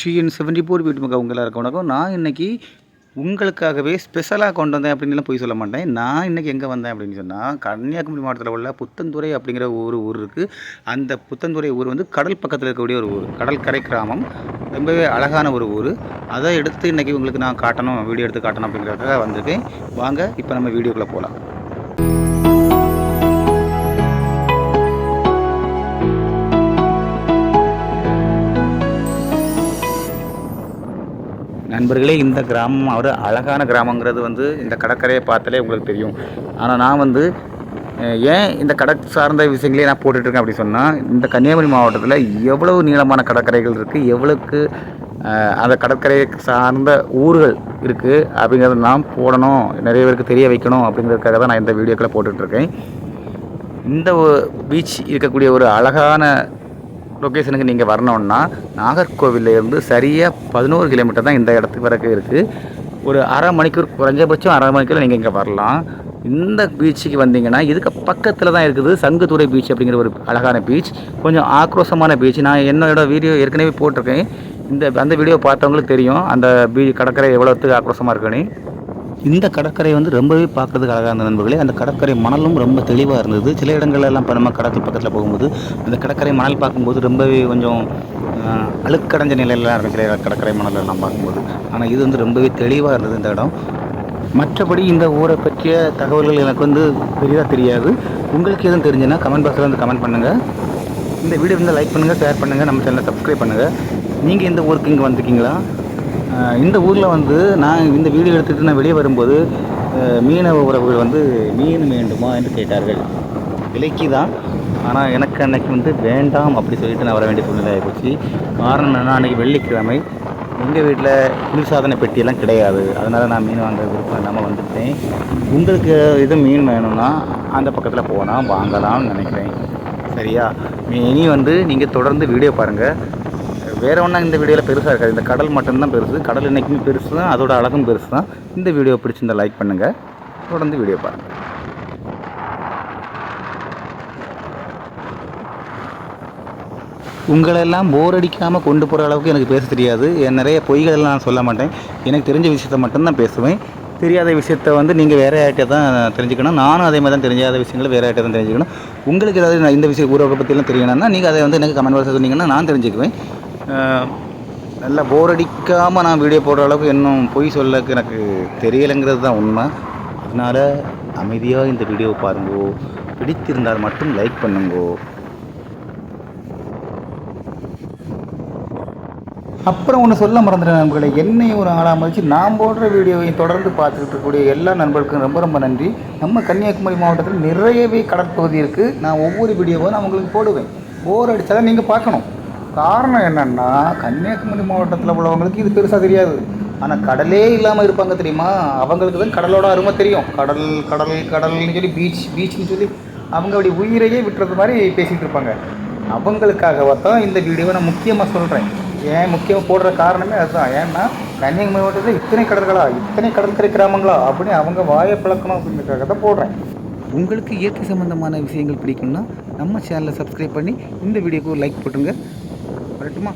TN seventy four வீட்டு மக்கள் உங்களாக இருக்க வணக்கம். நான் இன்றைக்கி உங்களுக்காகவே ஸ்பெஷலாக கொண்டு வந்தேன் அப்படின்லாம் போய் சொல்ல மாட்டேன். நான் இன்றைக்கி எங்கே வந்தேன் அப்படின்னு சொன்னால் கன்னியாகுமரி மாவட்டத்தில் உள்ள புத்தந்துறை அப்படிங்கிற ஒரு ஊர் இருக்குது அந்த புத்தந்துறை ஊர் வந்து கடல் பக்கத்தில் இருக்கக்கூடிய ஒரு ஊர். கடற்கரை கிராமம். ரொம்பவே அழகான ஒரு ஊர். அதை எடுத்து இன்றைக்கி உங்களுக்கு நான் காட்டணும் வீடியோ எடுத்து காட்டணும் அப்படிங்கிறதுக்காக வந்திருக்கேன். வாங்க இப்போ நம்ம வீடியோக்குள்ளே போகலாம் நண்பர்களே இந்த கிராமம் ஒரு அழகான கிராமங்கிறது வந்து இந்த கடற்கரையை பார்த்தாலே உங்களுக்கு தெரியும். ஆனால் நான் வந்து ஏன் இந்த கடற் சார்ந்த விஷயங்களே நான் போட்டுட்ருக்கேன் அப்படி சொன்னால் இந்த கன்னியாகுமரி மாவட்டத்தில் எவ்வளவு நீளமான கடற்கரைகள் இருக்குது எவ்வளவுக்கு அந்த கடற்கரை சார்ந்த ஊர்கள் இருக்குது அப்படிங்கிறத நான் போடணும் நிறைய பேருக்கு தெரிய வைக்கணும் அப்படிங்கிறதுக்காக தான் நான் இந்த வீடியோக்களை போட்டுட்ருக்கேன். இந்த பீச் இருக்கக்கூடிய ஒரு அழகான லொக்கேஷனுக்கு நீங்கள் வரணுன்னா நாகர்கோவிலேருந்து சரியாக பதினோரு கிலோமீட்டர் தான் இந்த இடத்துக்கு வரைக்கும் இருக்குது ஒரு அரை மணிக்கூர் குறைஞ்சபட்சம் அரை மணிக்கூர் நீங்கள் இங்கே வரலாம். இந்த பீச்சுக்கு வந்தீங்கன்னா இதுக்கு பக்கத்தில் தான் இருக்குது சங்குத்துறை பீச் அப்படிங்கிற ஒரு அழகான பீச் கொஞ்சம் ஆக்ரோஷமான பீச் நான் என்னோட வீடியோ ஏற்கனவே போட்டிருக்கேன். இந்த அந்த வீடியோ பார்த்தவங்களுக்கு தெரியும். அந்த பீச் கடற்கரை எவ்வளோத்துக்கு ஆக்ரோஷமாக இருக்குன்னு. இந்த கடற்கரை வந்து ரொம்பவே பார்க்கறதுக்கு அழகாக இருந்த நண்பர்களே. அந்த கடற்கரை மணலும் ரொம்ப தெளிவாக இருந்தது. சில இடங்கள்லாம் இப்போ நம்ம கடற்கரை பக்கத்தில் போகும்போது அந்த கடற்கரை மணல் பார்க்கும்போது ரொம்பவே கொஞ்சம் அழுக்கடைஞ்ச நிலையிலாம் இருக்கிற கடற்கரை மணலெல்லாம் பார்க்கும்போது. ஆனால் இது வந்து ரொம்பவே தெளிவாக இருந்தது இந்த இடம். மற்றபடி இந்த ஊரை பற்றிய தகவல்கள் எனக்கு வந்து பெரிதாக தெரியாது. உங்களுக்கு எதுவும் தெரிஞ்சுன்னா கமெண்ட் பாக்ஸில் வந்து கமெண்ட் பண்ணுங்கள் இந்த வீடியோ வந்து லைக் பண்ணுங்கள் ஷேர் பண்ணுங்கள் நம்ம சேனலை சப்ஸ்கிரைப் பண்ணுங்கள் நீங்கள் இந்த ஊருக்கு இங்கே வந்திருக்கீங்களா? இந்த ஊரில் வந்து நான் இந்த வீடியோ எடுத்துகிட்டு நான் வெளியே வரும்போது மீனவ உறவுகள் வந்து மீன் வேண்டுமா என்று கேட்டார்கள். விலைக்கு தான் ஆனால் எனக்கு அன்னைக்கு வந்து வேண்டாம் அப்படி சொல்லிட்டு நான் வர வேண்டிய சூழ்நிலை ஆகிப்போச்சு காரணம் என்னென்னா அன்றைக்கி வெள்ளிக்கிழமை எங்கள் வீட்டில் குளிர்சாதன பெட்டியெல்லாம் கிடையாது. அதனால் நான் மீன் வாங்க விருப்பம் இல்லாமல் வந்துட்டேன். உங்களுக்கு இது மீன் வேணும்னா அந்த பக்கத்தில் போனால் வாங்கலாம்னு நினைக்கிறேன். சரியா? இனி வந்து நீங்கள் தொடர்ந்து வீடியோ பாருங்கள் வேறு ஒன்றா இந்த வீடியோவில் பெருசாக இருக்காது. இந்த கடல் மட்டும்தான் பெருசு. கடல் என்றைக்குமே பெருசு தான். அதோட அழகும் பெருசு தான். இந்த வீடியோ பிடிச்சிருந்தால் லைக் பண்ணுங்கள் தொடர்ந்து வீடியோ பாருங்கள் உங்களெல்லாம் போர் அடிக்காமல் கொண்டு போகிற அளவுக்கு எனக்கு பேச தெரியாது. என் நிறைய பொய்கள் எல்லாம் நான் சொல்ல மாட்டேன். எனக்கு தெரிஞ்ச விஷயத்த மட்டும்தான் பேசுவேன். தெரியாத விஷயத்த வந்து நீங்கள் வேறு யார்கிட்ட தான் தெரிஞ்சுக்கணும். நானும் அதே மாதிரி தான் தெரியாத விஷயங்களை வேறு யார்கிட்ட தான் தெரிஞ்சுக்கணும். உங்களுக்கு ஏதாவது இந்த விஷயம் ஊரை பற்றிலாம் தெரியணும்னா நீங்கள் அதை வந்து எனக்கு கமெண்ட் பாக்ஸில் சொன்னீங்கன்னா நான் தெரிஞ்சுக்குவேன். நல்லா போர் அடிக்காமல் நான் வீடியோ போடுற அளவுக்கு இன்னும் பொய் சொல்லக்கு எனக்கு தெரியலைங்கிறது தான் உண்மை. அதனால் அமைதியாக இந்த வீடியோவை பாருங்கோ. பிடித்திருந்தால் மட்டும் லைக் பண்ணுங்கோ. அப்புறம் ஒன்று சொல்ல மறந்துட்டேன் நண்பர்களை. என்னை ஒரு ஆளாக மதிச்சு நான் போடுற வீடியோவை தொடர்ந்து பார்த்துக்கிட்டு இருக்கக்கூடிய எல்லா நண்பர்களுக்கும் ரொம்ப ரொம்ப நன்றி. நம்ம கன்னியாகுமரி மாவட்டத்தில் நிறையவே கடற்பகுதி இருக்குது நான் ஒவ்வொரு வீடியோவும் நான் உங்களுக்கு போடுவேன். போர் அடித்தா நீங்கள் பார்க்கணும். காரணம் என்னென்னா கன்னியாகுமரி மாவட்டத்தில் உள்ளவங்களுக்கு இது பெருசாக தெரியாது. ஆனால் கடலே இல்லாமல் இருப்பாங்க தெரியுமா? அவங்களுக்கு தான் கடலோட அருமை தெரியும். கடல் கடல் கடல்னு சொல்லி பீச் பீச்னு சொல்லி அவங்க அப்படி உயிரையே விட்டுறது மாதிரி பேசிகிட்டு இருப்பாங்க. அவங்களுக்காக தான் இந்த வீடியோவை நான் முக்கியமாக சொல்கிறேன் ஏன் முக்கியமாக போடுற காரணமே அதுதான். ஏன்னா கன்னியாகுமரி மாவட்டத்தில் இத்தனை கடற்களா இத்தனை கடற்கரை கிராமங்களா அப்படின்னு அவங்க வாயை பழக்கணும் அப்படிங்கிறதுக்காக தான் போடுறேன். உங்களுக்கு இயற்கை சம்பந்தமான விஷயங்கள் பிடிக்கும்னா நம்ம சேனலை சப்ஸ்கிரைப் பண்ணி இந்த வீடியோக்கு ஒரு லைக் போட்டுருங்க வரட்டுமா